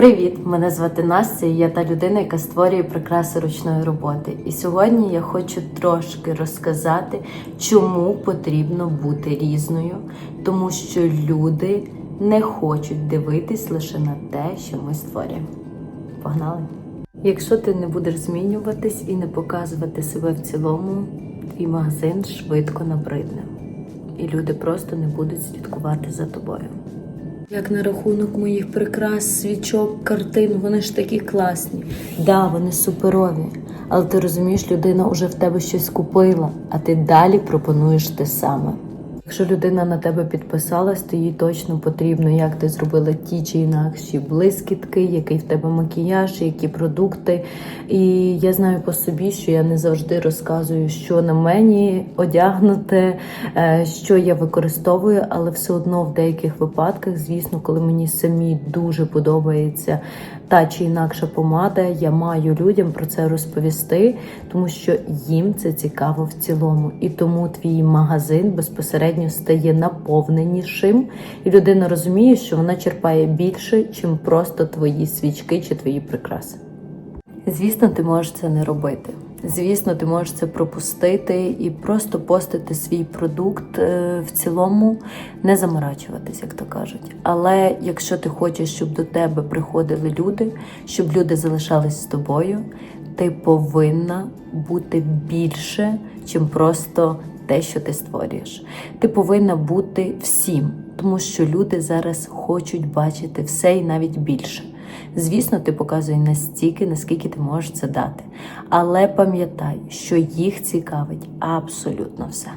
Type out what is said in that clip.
Привіт! Мене звати Настя. і Я та людина, яка створює прикраси ручної роботи. І сьогодні я хочу трошки розказати, чому потрібно бути різною, тому що люди не хочуть дивитись лише на те, що ми створюємо. Погнали! Якщо ти не будеш змінюватись і не показувати себе в цілому, твій магазин швидко набридне, і люди просто не будуть слідкувати за тобою. Як на рахунок моїх прикрас, свічок, картин, вони ж такі класні. Да, вони суперові. Але ти розумієш, людина вже в тебе щось купила, а ти далі пропонуєш те саме. Якщо людина на тебе підписалась, то їй точно потрібно, як ти зробила ті чи інакші блискітки, який в тебе макіяж, які продукти. І я знаю по собі, що я не завжди розказую, що на мені одягнути, е, що я використовую, але все одно в деяких випадках, звісно, коли мені самі дуже подобається та чи інакша помада, я маю людям про це розповісти, тому що їм це цікаво в цілому. І тому твій магазин безпосередньо стає наповненішим, і людина розуміє, що вона черпає більше, чим просто твої свічки чи твої прикраси. Звісно, ти можеш це не робити. Звісно, ти можеш це пропустити і просто постити свій продукт е, в цілому, не заморачуватись, як то кажуть. Але якщо ти хочеш, щоб до тебе приходили люди, щоб люди залишались з тобою, ти повинна бути більше, чим просто те, що ти створюєш. Ти повинна бути всім, тому що люди зараз хочуть бачити все і навіть більше. Звісно, ти показуй настільки, наскільки ти можеш це дати. Але пам'ятай, що їх цікавить абсолютно все.